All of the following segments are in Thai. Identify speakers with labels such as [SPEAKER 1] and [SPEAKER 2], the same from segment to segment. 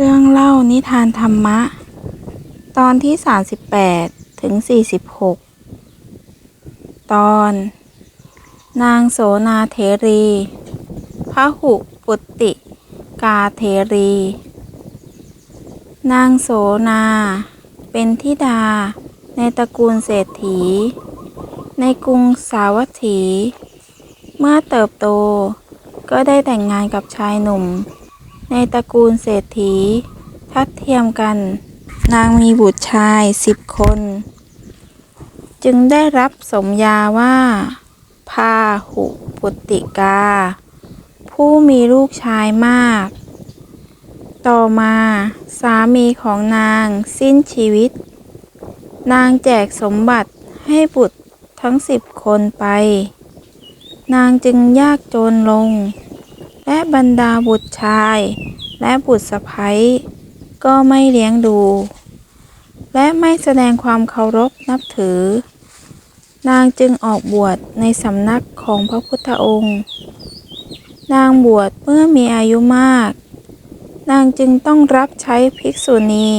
[SPEAKER 1] เรื่องเล่านิทานธรรมะ ตอนที่ 38 ถึง 46 ตอน นางโสนาเทรีพระหุปุตติกาเทรี นางโสนา เป็นธิดาในตระกูลเศรษฐี ในกรุงสาวัตถี เมื่อเติบโตก็ได้แต่งงานกับชายหนุ่ม ในตระกูลเศรษฐี ทัดเทียมกัน นางมีบุตรชายสิบคน จึงได้รับสมญาว่า พาหุปุติกา ผู้มีลูกชายมาก ต่อมาสามีของนางสิ้นชีวิต นางแจกสมบัติให้บุตรทั้งสิบคนไป นางจึงยากจนลง และบรรดาบุตรชาย และบุตรสะใภ้ก็ไม่เลี้ยงดู และไม่แสดงความเคารพนับถือ นางจึงออกบวชในสำนักของพระพุทธองค์ นางบวชเมื่อมีอายุมาก นางจึงต้องรับใช้ภิกษุณี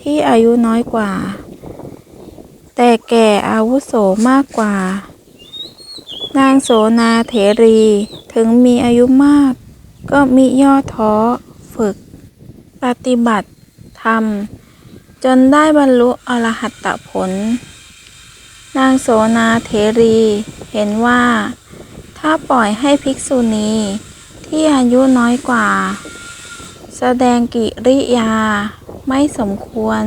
[SPEAKER 1] ที่อายุน้อยกว่า แต่แก่อาวุโสมากกว่า นางโสนาเถรีถึงมีอายุมาก ก็มิย่อท้อฝึก ปฏิบัติธรรม จนได้บรรลุอรหัตตผล นางโสนาเถรีเห็นว่า ถ้าปล่อยให้ภิกษุณีที่อายุน้อยกว่า แสดงกิริยาไม่สมควร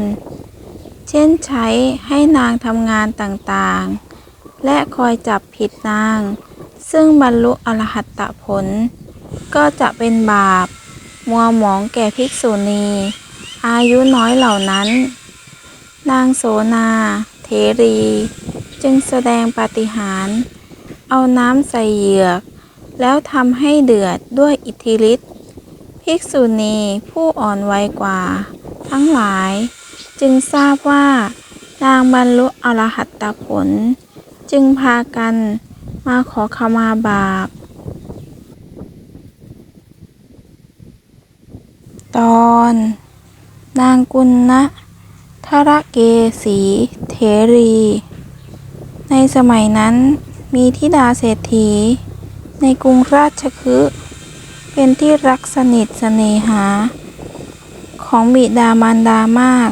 [SPEAKER 1] เช่นใช้ให้นางทำงานต่างๆ และคอยจับผิดนาง ซึ่งบรรลุอรหัตตผล ก็จะเป็นบาป มัวหมองแก่ภิกษุณี อายุน้อยเหล่านั้น นางโสนาเถรี จึงแสดงปาฏิหาริย์เอาน้ำใส่เหยือก แล้วทำให้เดือดด้วยอิทธิฤทธิ์ภิกษุณีผู้อ่อนวัยกว่า ทั้งหลาย จึงทราบว่านางบรรลุอรหัตตผล จึงพากันมาขอขมาบาป ตอน นางกุณณทรเกสีเถรี ในสมัยนั้นมีธิดาเศรษฐี ในกรุงราชคฤห์เป็นที่รักสนิทเสน่หา ของบิดามารดามาก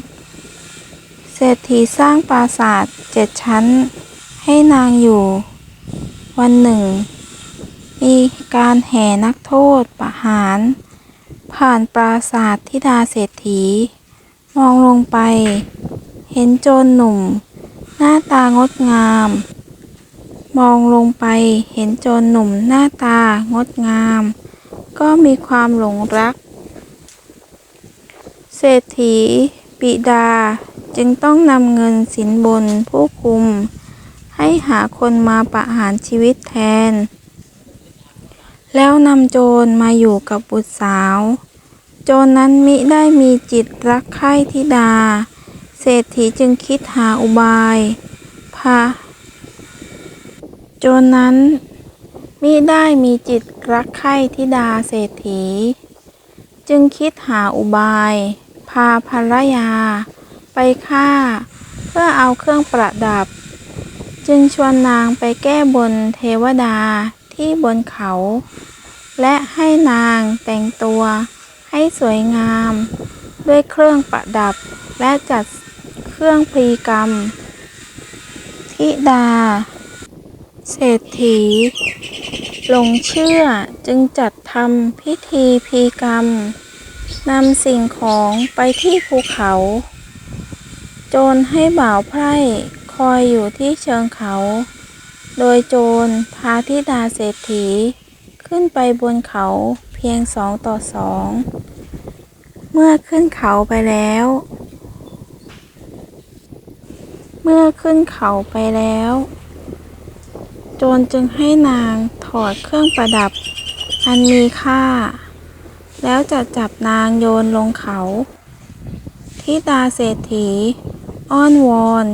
[SPEAKER 1] เศรษฐีสร้างปราสาทเจ็ดชั้น ให้นางอยู่ วันหนึ่ง มีการแห่นักโทษประหาร ผ่านปราสาทธิดาเศรษฐี มองลงไป เห็นโจรหนุ่ม หน้าตางดงาม มองลงไปเห็นโจรหนุ่มหน้าตางดงาม ก็มีความหลงรัก เศรษฐี ปิดาจึงต้องนำเงินสินบนผู้คุม ให้หาคนมาประหารชีวิตแทนแล้วนำโจรมาอยู่กับบุตรสาว โจรนั้นมิได้มีจิตรักใคร่ธิดา เศรษฐีจึงคิดหาอุบายพาโจรนั้นมิได้มีจิตรักใคร่ธิดาเศรษฐี จึงคิดหาอุบาย พาภรรยา ไปฆ่า เพื่อเอาเครื่องประดับ จึงชวนนางไปแก้บนเทวดาที่บนเขา และให้นางแต่งตัว ให้สวยงาม ด้วยเครื่องประดับ และจัดเครื่องพีกรรม ธิดา เศรษฐี หลงเชื่อจึงจัดทำพิธีพีกรรมนำสิ่งของไปที่ภูเขา โจรให้บ่าวไพร่คอยอยู่ที่เชิงเขา โดยโจรพาธิดาเศรษฐีขึ้นไปบนเขา เพียงสองต่อสอง เมื่อขึ้นเขาไปแล้ว เมื่อขึ้นเขาไปแล้ว โจรจึงให้นางถอดเครื่องประดับ อันมีค่า แล้วจะจับนางโยนลงเขาทิดาเศรษฐี อ้อนวอน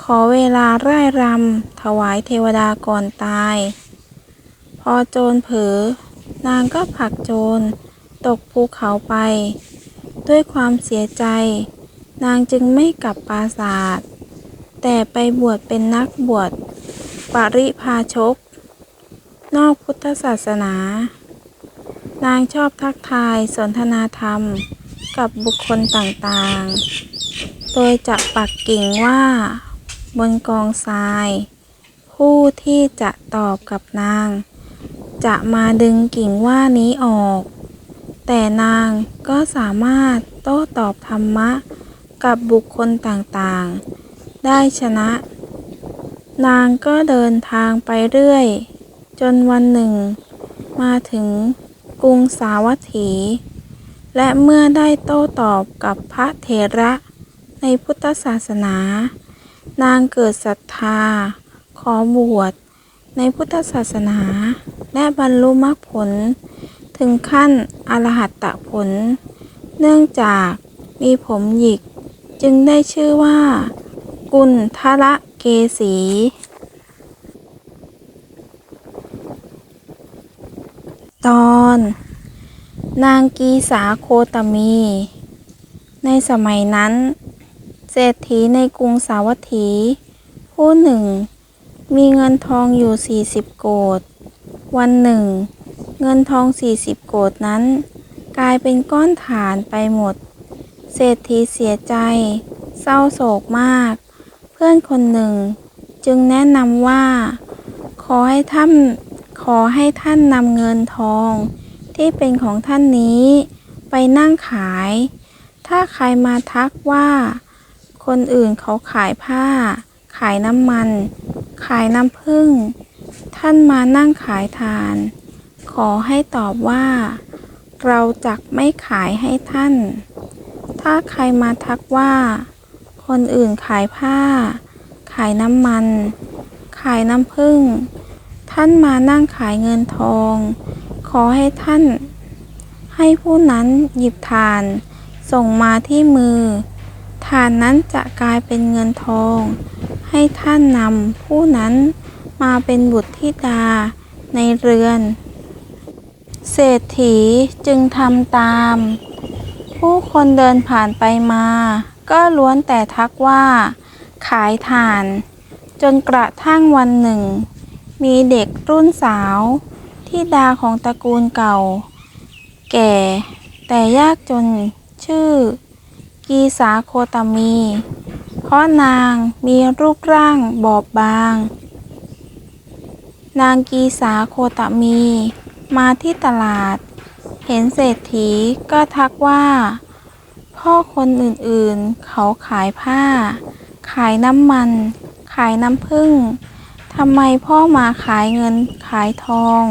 [SPEAKER 1] ขอเวลาร่ายรำถวายเทวดาก่อนตาย พอโจรเผลอ นางก็ผลักโจร ตกภูเขาไป ด้วยความเสียใจ นางจึงไม่กลับปราสาทแต่ไปบวชเป็นนักบวชปริพาชก นอกพุทธศาสนา นางชอบทักทายสนทนาธรรมกับบุคคลต่างๆ โดยจะปักกิ่งว่า บนกองทราย ผู้ที่จะตอบกับนาง จะมาดึงกิ่งว่านี้ออก แต่นางก็สามารถโต้ตอบธรรมะกับบุคคลต่างๆ ได้ชนะ นางก็เดินทางไปเรื่อย จนวันหนึ่ง มาถึงกรุงสาวัตถี และเมื่อได้โต้ตอบกับพระเถระในพุทธศาสนา นางเกิดศรัทธา ขอบวชในพุทธศาสนา และบรรลุมรรคผล ถึงขั้นอรหัตตผล เนื่องจากมีผมหยิก จึงได้ชื่อว่า กุณทละเกสี ตอน นางกีสาโคตมี ในสมัยนั้น เศรษฐีในกรุงสาวัตถี ผู้หนึ่งมีเงินทองอยู่ 40 โกด วันหนึ่ง เงินทอง40โกดนั้น กลายเป็นก้อนฐานไปหมด เศรษฐีเสียใจ เศร้าโศกมาก เพื่อนคนหนึ่ง จึงแนะนำว่า ขอให้ท่านขอให้ท่านนำเงินทอง ที่เป็นของท่านนี้ ไปนั่งขาย ถ้าใครมาทักว่า คนอื่นเขาขายผ้า ขายน้ำมัน ขายน้ำผึ้ง ท่านมานั่งขายทาน ขอให้ตอบว่า เราจักไม่ขายให้ท่าน ถ้าใครมาทักว่า คนอื่นขายผ้า ขายน้ำมัน ขายน้ำผึ้งท่านมานั่งขายเงินทอง ขอให้ท่าน ให้ผู้นั้นหยิบทาน ส่งมาที่มือทานนั้นจะกลายเป็นเงินทอง ให้ท่านนำผู้นั้น มาเป็นบุตรธิดาในเรือน เศรษฐีจึงทำตาม ผู้คนเดินผ่านไปมา ก็ล้วนแต่ทักว่า ขายถ่าน จนกระทั่งวันหนึ่ง มีเด็กรุ่นสาวที่ดาของตระกูลเก่า แก่แต่ยากจนชื่อ กีสาโคตมี เพราะนางมีรูปร่างบอบบาง นางกีสาโคตมี มาที่ตลาด เห็นเศรษฐีก็ทักว่า พ่อคนอื่นๆ เขาขายผ้า ขายน้ำมัน ขายน้ำผึ้งทำไมพ่อมาขายเงินขายทอง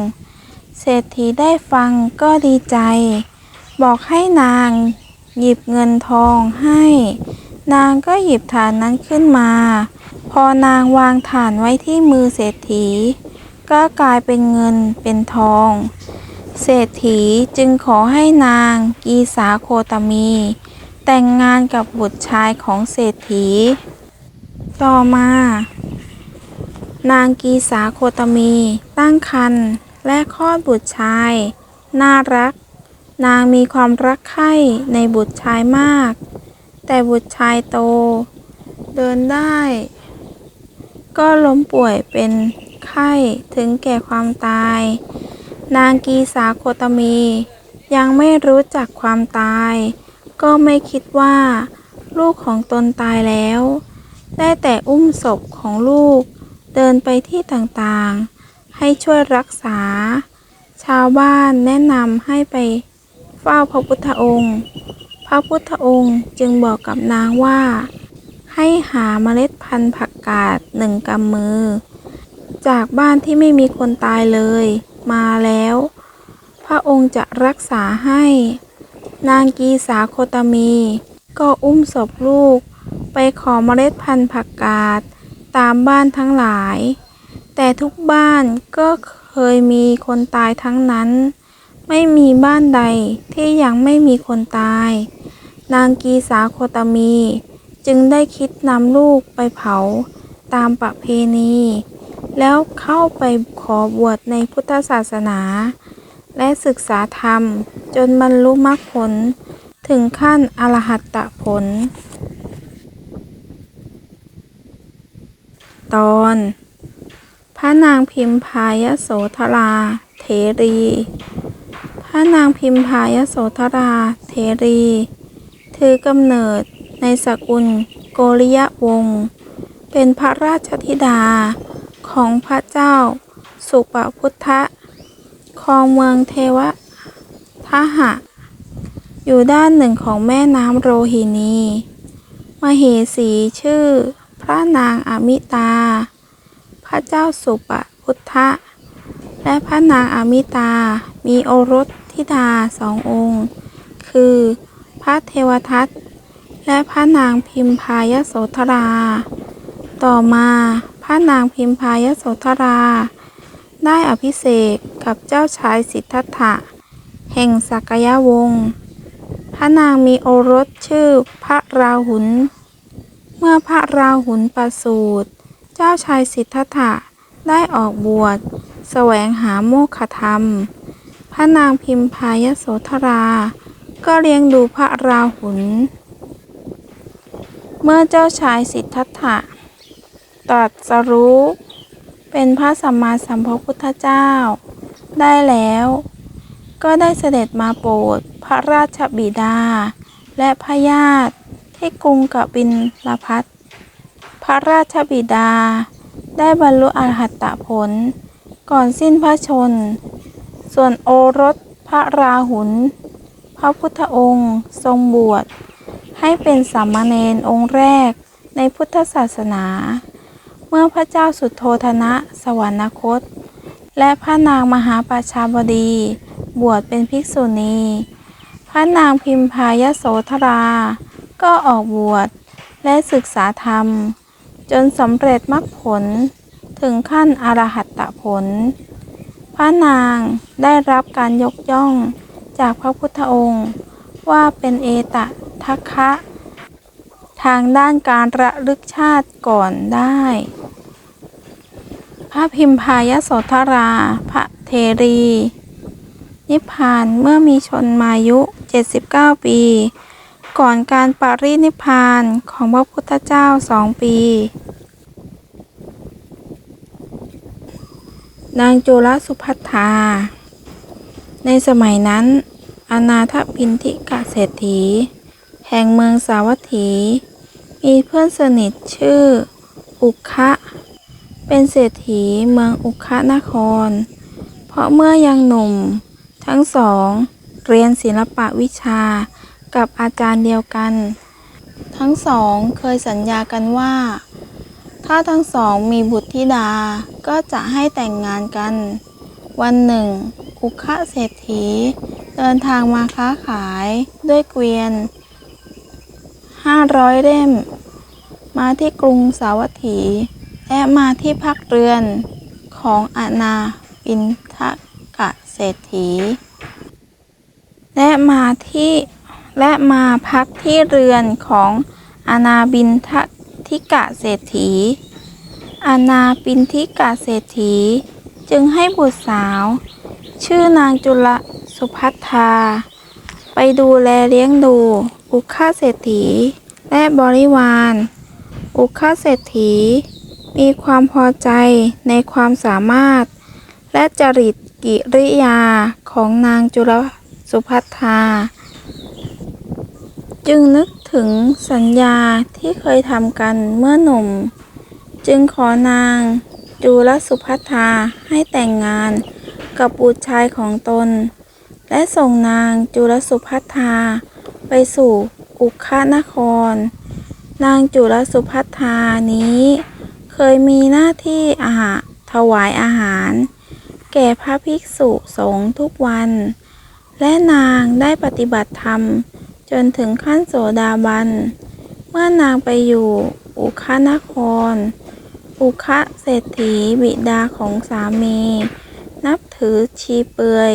[SPEAKER 1] เศรษฐีได้ฟังก็ดีใจ บอกให้นางหยิบเงินทองให้ นางก็หยิบฐานนั้นขึ้นมา พอนางวางฐานไว้ที่มือเศรษฐี ก็กลายเป็นเงินเป็นทอง เศรษฐีจึงขอให้นางกีสาโคตมี แต่งงานกับบุตรชายของเศรษฐี ต่อมา นางกีสาโคตมี ตั้งครรภ์และคลอดบุตรชาย น่ารัก นางมีความรักใคร่ในบุตรชายมาก แต่บุตรชายโต เดินได้ ก็ล้มป่วยเป็น ข้ถึงแก่ความตาย นางกีสาโคตมี ยังไม่รู้จักความตาย ก็ไม่คิดว่า ลูกของตนตายแล้ว ได้แต่อุ้มศพของลูก เดินไปที่ต่างๆ ให้ช่วยรักษา ชาวบ้านแนะนำให้ไปเฝ้าพระพุทธองค์ พระพุทธองค์จึงบอกกับนางว่า ให้หาเมล็ดพันธุ์ผักกาดหนึ่งกำมือ จากบ้านที่ไม่มีคนตายเลย มาแล้ว พระองค์จะรักษาให้ นางกีสาโคตมี ก็อุ้มศพลูก ไปขอเมล็ดพันธุ์ผักกาดตามบ้านทั้งหลาย แต่ทุกบ้านก็เคยมีคนตายทั้งนั้น ไม่มีบ้านใดที่ยังไม่มีคนตาย นางกีสาโคตมี จึงได้คิดนำลูกไปเผาตามประเพณี แล้วเข้าไปขอบวชในพุทธศาสนา และศึกษาธรรม จนบรรลุมรรคผล ถึงขั้นอรหัตตผล ตอน พระนางพิมพายโสธราเทรี พระนางพิมพายโสธราเทรี ถือกำเนิดในสกุลโกริยวงศ์เป็นพระราชธิดา ของพระเจ้า สุปพุทธะครองเมืองเทวทหะ อยู่ด้านหนึ่งของแม่น้ำโรหินี มเหสีชื่อ พระนางอมิตา พระเจ้าสุปพุทธะ และพระนางอมิตา มีโอรสธิดาสององค์ คือพระเทวทัตและพระนางพิมพายโสธรา ต่อมา พระนางพิมพายโสธรา ได้อภิเษกกับเจ้าชายสิทธัตถะ แห่งสักยวงศ์พระนางมีโอรสชื่อพระราหุล เมื่อพระราหุลประสูติเจ้าชายสิทธัตถะได้ออกบวชแสวงหาโมฆะธรรม พระนางพิมพายโสธรา ก็เลี้ยงดูพระราหุล เมื่อเจ้าชายสิทธัตถะ ตรัสรู้ เป็นพระสัมมาสัมพุทธเจ้า ได้แล้ว ก็ได้เสด็จมาโปรดพระราชบิดา และพระญาติที่กรุงกบินลพัทพระราชบิดา ได้บรรลุอรหัตตผล ก่อนสิ้นพระชน ส่วนโอรสพระราหุลพระพุทธองค์ทรงบวชให้เป็นสามเณรองค์แรกในพุทธศาสนา เมื่อพระเจ้าสุโธธนะ สวรรคต และพระนางมหาปชาบดี บวชเป็นภิกษุณี พระนางพิมพายโสธรา ก็ออกบวชและศึกษาธรรม จนสำเร็จมรรคผลถึงขั้นอรหัตตผล พระนางได้รับการยกย่องจากพระพุทธองค์ ว่าเป็นเอตทัคคะ ทางด้านการระลึกชาติก่อนได้ พระพิมพายโสธรา พระเทรี นิพพานเมื่อมีชนมายุ 79 ปี ก่อนการปรินิพพานของพระพุทธเจ้าสองปี นางจุลสุพัทธา ในสมัยนั้น อนาถปินทิกะเศรษฐีแห่งเมืองสาวัตถี มีเพื่อนสนิทชื่อ อุคะเป็นเศรษฐีเมืองอุคะนคร เพราะเมื่อยังหนุ่ม ทั้งสอง เรียนศิลปะวิชากับอาจารย์เดียวกัน ทั้งสองเคยสัญญากันว่า ถ้าทั้งสองมีบุตรธิดาก็จะให้แต่งงานกัน วันหนึ่ง อุคะเศรษฐี เดินทางมาค้าขายด้วยเกวียน 500 เล่ม มาที่กรุงสาวัตถี และมาที่พักเรือนของอนาปินทกะเศรษฐี และมาที่และมาพักที่เรือนของอานาบินททิกะเศรษฐีอานาปินทิกะเศรษฐี จึงให้บุตรสาว ชื่อนางจุลสุพัทธา ไปดูแลเลี้ยงดูอุคาเศรษฐี และบริวาร อุคเศรษฐี มีความพอใจในความสามารถ และจริตกิริยาของนางจุลสุพัทธา จึงนึกถึงสัญญาที่เคยทำกันเมื่อหนุ่ม จึงขอนางจุลสุพัทธาให้แต่งงานกับบุตรชายของตน และส่งนางจุลสุพัทธาไปสู่อุคานคร นางจุลสุพัทานี้ เคยมีหน้าที่อาหารถวายอาหาร แก่พระภิกษุสงฆ์ทุกวัน และนางได้ปฏิบัติธรรม จนถึงขั้นโสดาบัน เมื่อนางไปอยู่อุคานคร อุคะเศรษฐีบิดาของสามี นับถือชีเปือย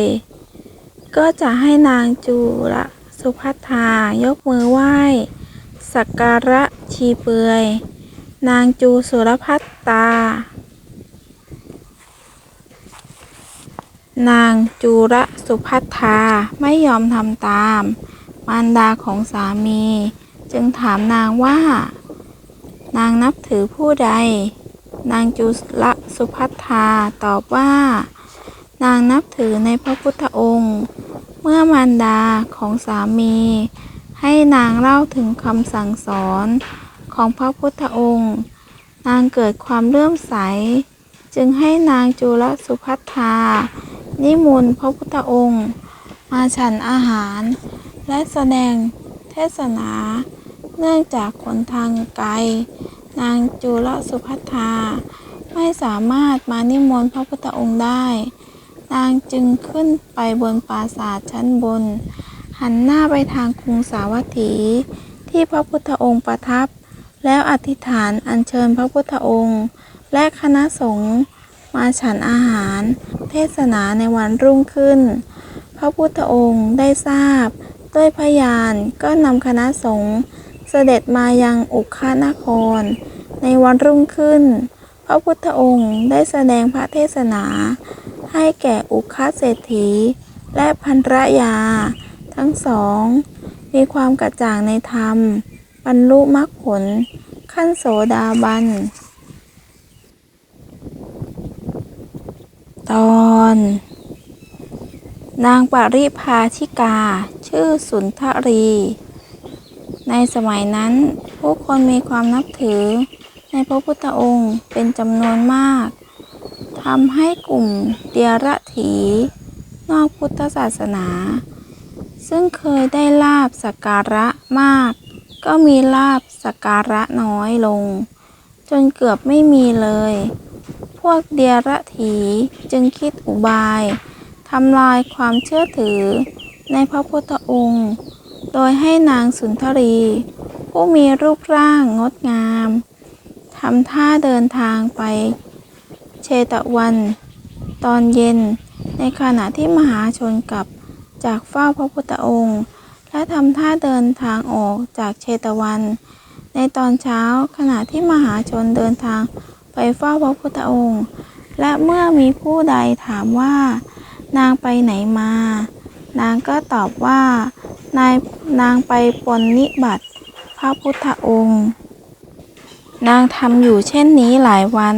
[SPEAKER 1] ก็จะให้นางจุลสุพัทายกมือไหว้ สักการะชีเปลือย นางจูสุรพัตตา นางจูระสุพัทธาไม่ยอมทำตาม มารดาของสามี จึงถามนางว่า นางนับถือผู้ใด นางจุลสุพัทธาตอบว่า นางนับถือในพระพุทธองค์ เมื่อมารดาของสามี ให้นางเล่าถึงคำสั่งสอนของพระพุทธองค์ นางเกิดความเลื่อมใส จึงให้นางจุลสุพัทธา นิมนต์พระพุทธองค์ มาฉันอาหาร และแสดงเทศนา เนื่องจากขนทางไกล นางจุลสุพัทธา ไม่สามารถมานิมนต์พระพุทธองค์ได้ นางจึงขึ้นไปบนปราสาทชั้นบน หันหน้าไปทางกรุงสาวัตถี ที่พระพุทธองค์ประทับ แล้วอธิษฐานอัญเชิญพระพุทธองค์ และคณะสงฆ์มาฉันอาหาร เทศนาในวันรุ่งขึ้น พระพุทธองค์ได้ทราบ ด้วยพยานก็นำคณะสงฆ์เสด็จมายังอุคานคร ในวันรุ่งขึ้น พระพุทธองค์ได้แสดงพระเทศนา ให้แก่อุคาเศรษฐี และพันรยา ทั้งสอง มีความกระจ่างในธรรม บรรลุมรรคผล ขั้นโสดาบัน ตอน นางปริภาชิกา ชื่อสุนทรี ในสมัยนั้น ผู้คนมีความนับถือในพระพุทธองค์เป็นจำนวนมากทำให้กลุ่มเดียรถีนอกพุทธศาสนา ซึ่งเคยได้ลาบสักการะมาก ก็มีลาบสักการะน้อยลง จนเกือบไม่มีเลย พวกเดียรถีจึงคิดอุบายทำลายความเชื่อถือในพระพุทธองค์ โดยให้นางสุนทรี ผู้มีรูปร่างงดงามทำท่าเดินทางไป เชตวัน ตอนเย็นในขณะที่มหาชนกลับ จากเฝ้าพระพุทธองค์ และทำท่าเดินทางออกจากเชตวัน ในตอนเช้าขณะที่มหาชนเดินทางไปเฝ้าพระพุทธองค์ และเมื่อมีผู้ใดถามว่า นางไปไหนมา นางก็ตอบว่านายนางไปปนนิบัติพระพุทธองค์ นางทำอยู่เช่นนี้หลายวัน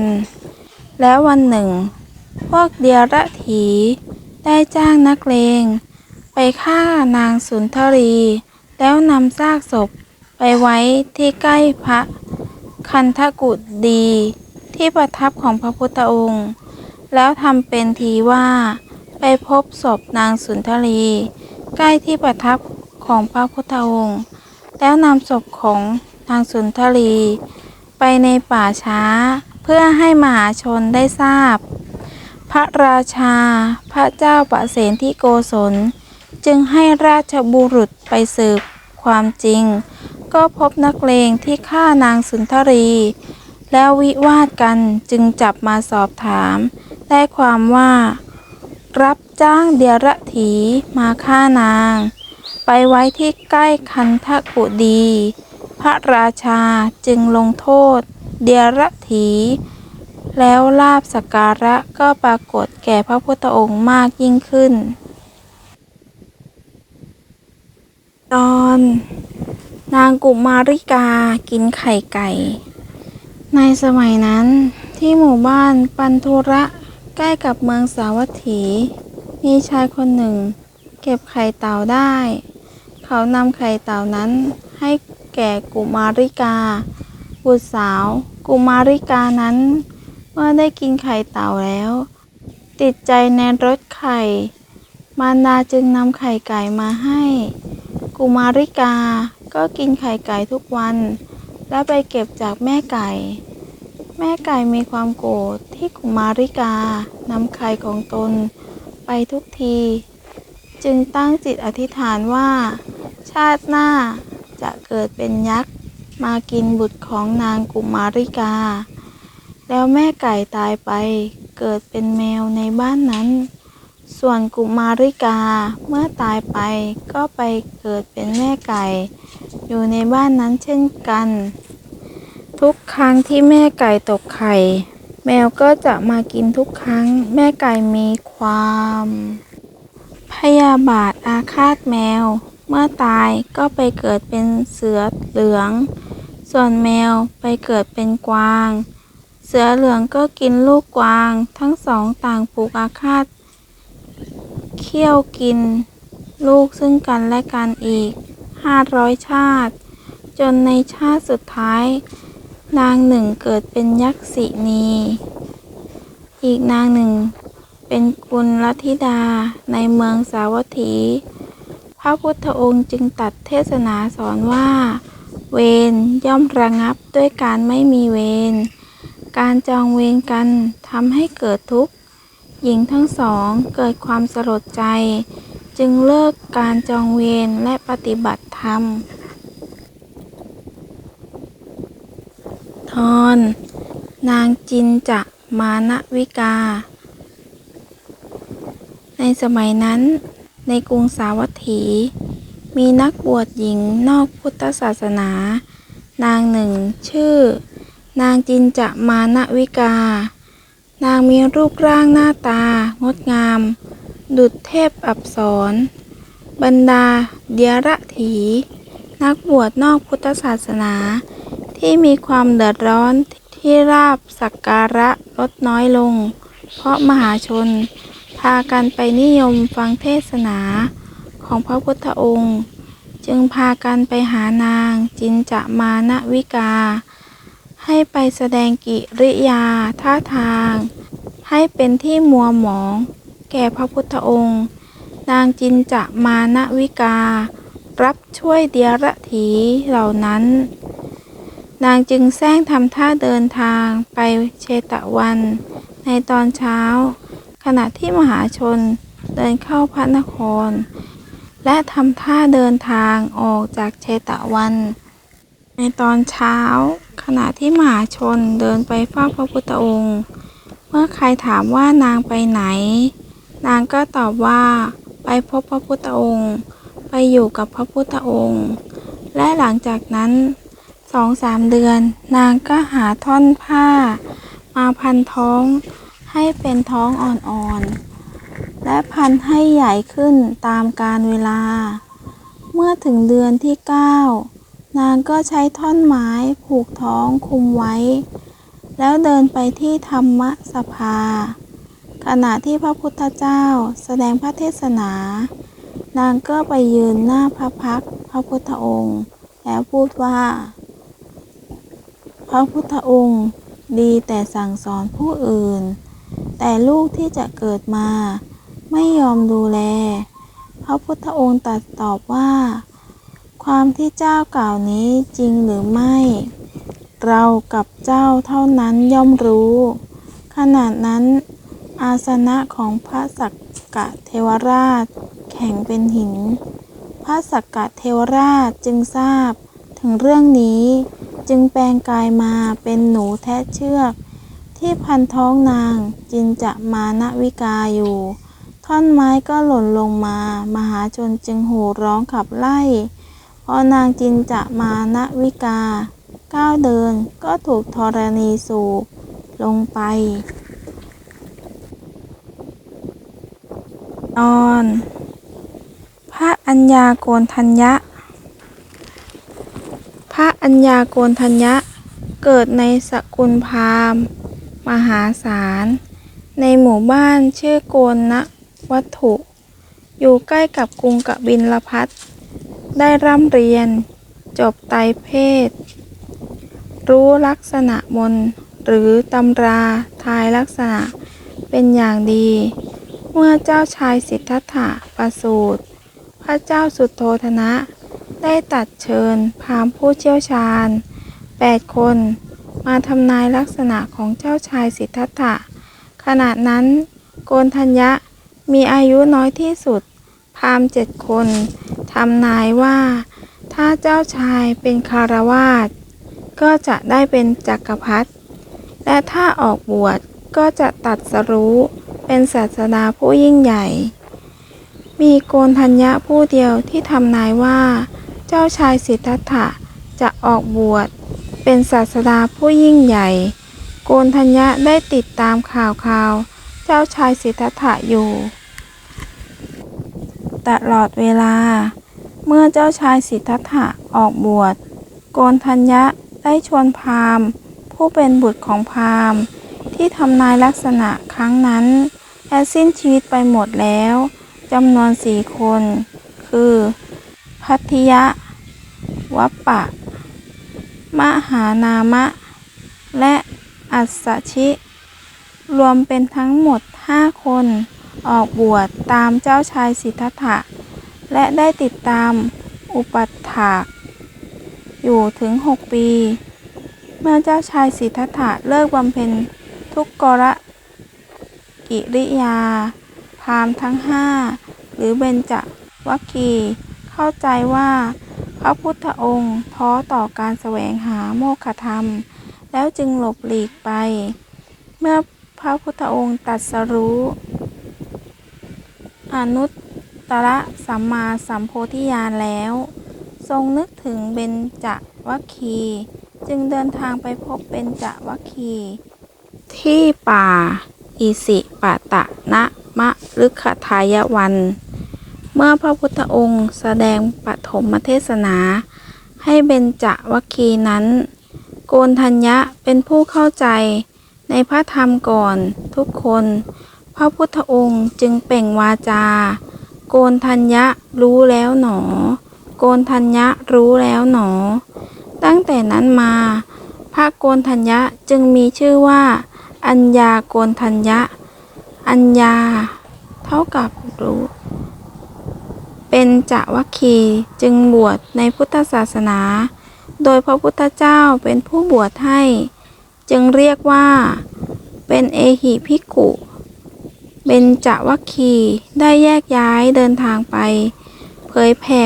[SPEAKER 1] แล้ววันหนึ่ง พวกเดียรถีได้จ้างนักเลง ไปฆ่านางสุนทรี แล้วนำซากศพไปไว้ที่ใกล้พระคันธกุฎดี ที่ประทับของพระพุทธองค์ แล้วทำเป็นทีว่าไปพบศพนางสุนทรี ใกล้ที่ประทับของพระพุทธองค์ แล้วนำศพของนางสุนทรี ไปในป่าช้าเพื่อให้มหาชนได้ทราบ พระราชา พระเจ้าประเสนที่โกศล จึงให้ราชบุรุษไปสืบความจริง ก็พบนักเลงที่ฆ่านางสุนทรี แล้ววิวาทกันจึงจับมาสอบถาม ได้ความว่า รับจ้างเดียรถีมาฆ่านาง ไปไว้ที่ใกล้คันธกุดี พระราชาจึงลงโทษ เดียรถีแล้วลาบสการะก็ปรากฏแก่พระพุทธองค์มากยิ่งขึ้น ตอน นางกุมาริกากินไข่ไก่ ในสมัยนั้นที่หมู่บ้านปันธุระใกล้กับเมืองสาวัตถี มีชายคนหนึ่ง เก็บไข่เต่าได้ เขานำไข่เต่านั้นให้แก่กุมาริกา บุตรสาว กุมาริกานั้น เมื่อได้กินไข่เต่าแล้ว ติดใจในรสไข่ มารดาจึงนำไข่ไก่มาให้ กุมาริกา ก็กินไข่ไก่ทุกวัน และไปเก็บจากแม่ไก่ แม่ไก่มีความโกรธที่กุมาริกานำไข่ของตนไปทุกที จึงตั้งจิตอธิษฐานว่า ชาติหน้าจะเกิดเป็นยักษ์มากินบุตรของนางกุมาริกา แล้วแม่ไก่ตายไปเกิดเป็นแมวในบ้านนั้น ส่วนกุมาริกาเมื่อตายไปก็ไปเกิดเป็นแม่ไก่ อยู่ในบ้านนั้นเช่นกัน ทุกครั้งที่แม่ไก่ตกไข่ แมวก็จะมากินทุกครั้ง แม่ไก่มีความ พยาบาทอาฆาตแมว เมื่อตายก็ไปเกิดเป็นเสือเหลือง ส่วนแมวไปเกิดเป็นกวาง เสือเหลืองก็กินลูกกวาง ทั้งสองต่างผูกอาฆาต เคี่ยวกิน ลูกซึ่งกันและกันอีกห้าร้อยชาติ จนในชาติสุดท้าย นางหนึ่งเกิดเป็นยักษินีอีกนางหนึ่ง เป็นกุลลัธิดาในเมืองสาวัตถี พระพุทธองค์จึงตัดเทศนาสอนว่า เวรย่อมระงับด้วยการไม่มีเวรการจองเวรกันทำให้เกิดทุกข์ หญิงทั้งสองเกิดความสลดใจ จึงเลิกการจองเวรและปฏิบัติธรรม ทอน นางจินจะมานวิกา ในสมัยนั้น ในกรุงสาวัตถี มีนักบวชหญิงนอกพุทธศาสนา นางหนึ่งชื่อ นางจินจะมานวิกา นางมีรูปร่างหน้าตางดงาม ดุจเทพอับสรบรรดาเดียระถี นักบวชนอกพุทธศาสนา ที่มีความเดือดร้อนที่ราบสักการะลดน้อยลง เพราะมหาชน พากันไปนิยมฟังเทศนาของพระพุทธองค์ จึงพากันไปหานางจินจะมานวิกา ให้ไปแสดงกิริยาท่าทาง ให้เป็นที่มัวหมอง แก่พระพุทธองค์ นางจินจะมานวิกา รับช่วยเดียรถีเหล่านั้น นางจึงแซงทำท่าเดินทางไปเชตวัน ในตอนเช้า ขณะที่มหาชนเดินเข้าพระนคร และทำท่าเดินทางออกจากเชตวัน ในตอนเช้า ขณะที่มหาชนเดินไปเฝ้าพระพุทธองค์ เมื่อใครถามว่านางไปไหน นางก็ตอบว่า ไปพบพระพุทธองค์ ไปอยู่กับพระพุทธองค์ และหลังจากนั้นสองสามเดือน นางก็หาท่อนผ้า มาพันท้องให้เป็นท้องอ่อนๆ และพันให้ใหญ่ขึ้นตามกาลเวลา เมื่อถึงเดือนที่เก้า นางก็ใช้ท่อนไม้ผูกท้องคุมไว้ แล้วเดินไปที่ธรรมสภา ขณะที่พระพุทธเจ้าแสดงพระเทศนา นางก็ไปยืนหน้าพระพักพระพุทธองค์ แล้วพูดว่า พระพุทธองค์ดีแต่สั่งสอนผู้อื่น แต่ลูกที่จะเกิดมา ไม่ยอมดูแล พระพุทธองค์ตรัสตอบว่า ความที่เจ้ากล่าวนี้จริงหรือไม่ เรากับเจ้าเท่านั้นย่อมรู้ขณะนั้น อาสนะของพระสักกะเทวราช แข็งเป็นหิน พระสักกะเทวราชจึงทราบถึงเรื่องนี้จึงแปลงกายมาเป็นหนูแทะเชือก ที่พันท้องนางจินจะมานวิกาอยู่ ท่อนไม้ก็หล่นลงมา มหาชนจึงโห่ร้องขับไล่ พอนางจินจะมานวิกา ก้าวเดินก็ถูกธรณีสูบลงไป ตอน พระอัญญาโกณทัญญะ พระอัญญาโกณทัญญะ เกิดในสกุลพราหมณ์ มหาศาล ในหมู่บ้านชื่อโกนนะวัตถุ อยู่ใกล้กับกรุงกบินลพัท ได้ร่ำเรียน จบไตรเพศ รู้ลักษณะมนหรือตำราทายลักษณะเป็นอย่างดี เมื่อเจ้าชายสิทธัตถะประสูติพระเจ้าสุโธธนะ ได้ตัดเชิญพราหมณ์ผู้เชี่ยวชาญแปดคนมาทำนายลักษณะของเจ้าชายสิทธัตถะขณะนั้น โกนทัญญะมีอายุน้อยที่สุด พราหมณ์เจ็ดคน ทำนายว่า ถ้าเจ้าชายเป็นคารวาสก็จะได้เป็นจักรพรรดิและถ้าออกบวชก็จะตัดสรู้เป็นศาสดาผู้ยิ่งใหญ่ มีโกนทัญญะผู้เดียวที่ทำนายว่า เจ้าชายสิทธัตถะจะออกบวชเป็นศาสดาผู้ยิ่งใหญ่ โกนทัญญะได้ติดตามข่าวข่าว เจ้าชายสิทธัตถะอยู่ ตลอดเวลา เมื่อเจ้าชายสิทธัตถะออกบวช โกนทัญญะได้ชวนพราหมณ์ ผู้เป็นบุตรของพราหมณ์ ที่ทำนายลักษณะครั้งนั้นและสิ้นชีวิตไปหมดแล้วจำนวนสี่คน คือ พัทธิยะ วัปปะ มหานามะ และอัสสชิ รวมเป็นทั้งหมดห้าคน ออกบวชตามเจ้าชายสิทธัตถะ และได้ติดตามอุปัฏฐากอยู่ถึงหกปี เมื่อเจ้าชายสิทธัตถะเลิกบำเพ็ญทุกกรกิริยา พามทั้งห้าหรือเบญจวัคคีเข้าใจว่าพระพุทธองค์ท้อต่อการแสวงหาโมฆะธรรม แล้วจึงหลบหลีกไป เมื่อพระพุทธองค์ตรัสรู้ อนุต ตรสัมมาสัมโพธิญาณแล้ว ทรงนึกถึงเบญจวัคคี จึงเดินทางไปพบเบญจวัคคี ที่ป่า อิสิปะตะนะมะลึกขทายวัน เมื่อพระพุทธองค์แสดงปฐมเทศนา ให้เบญจวัคคีนั้น โกนทัญญะเป็นผู้เข้าใจในพระธรรมก่อนทุกคน พระพุทธองค์จึงเปล่งวาจา โกนทัญญะรู้แล้วหนอ โกนทัญญะรู้แล้วหนอ ตั้งแต่นั้นมา พระโกนทัญญะจึงมีชื่อว่า อัญญาโกนทัญญะ อัญญา เท่ากับรู้ เป็นจวัคคีจึงบวชในพุทธศาสนา โดยพระพุทธเจ้าเป็นผู้บวชให้ จึงเรียกว่า เป็นเอหิภิกขุ เบญจวัคคีย์ได้แยกย้ายเดินทางไป เผยแผ่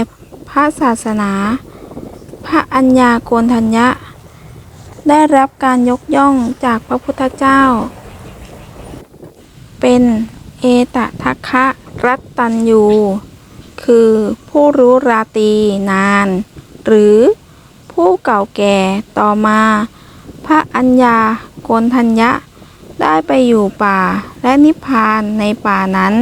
[SPEAKER 1] พระศาสนา พระอัญญาโกณทัญญะ ได้รับการยกย่องจากพระพุทธเจ้า เป็นเอตทัคคะรัตตัญยู คือผู้รู้ราตีนาน หรือผู้เก่าแก่ต่อมา พระอัญญาโกณทัญญะ ได้ไปอยู่ป่าและนิพพานในป่านั้น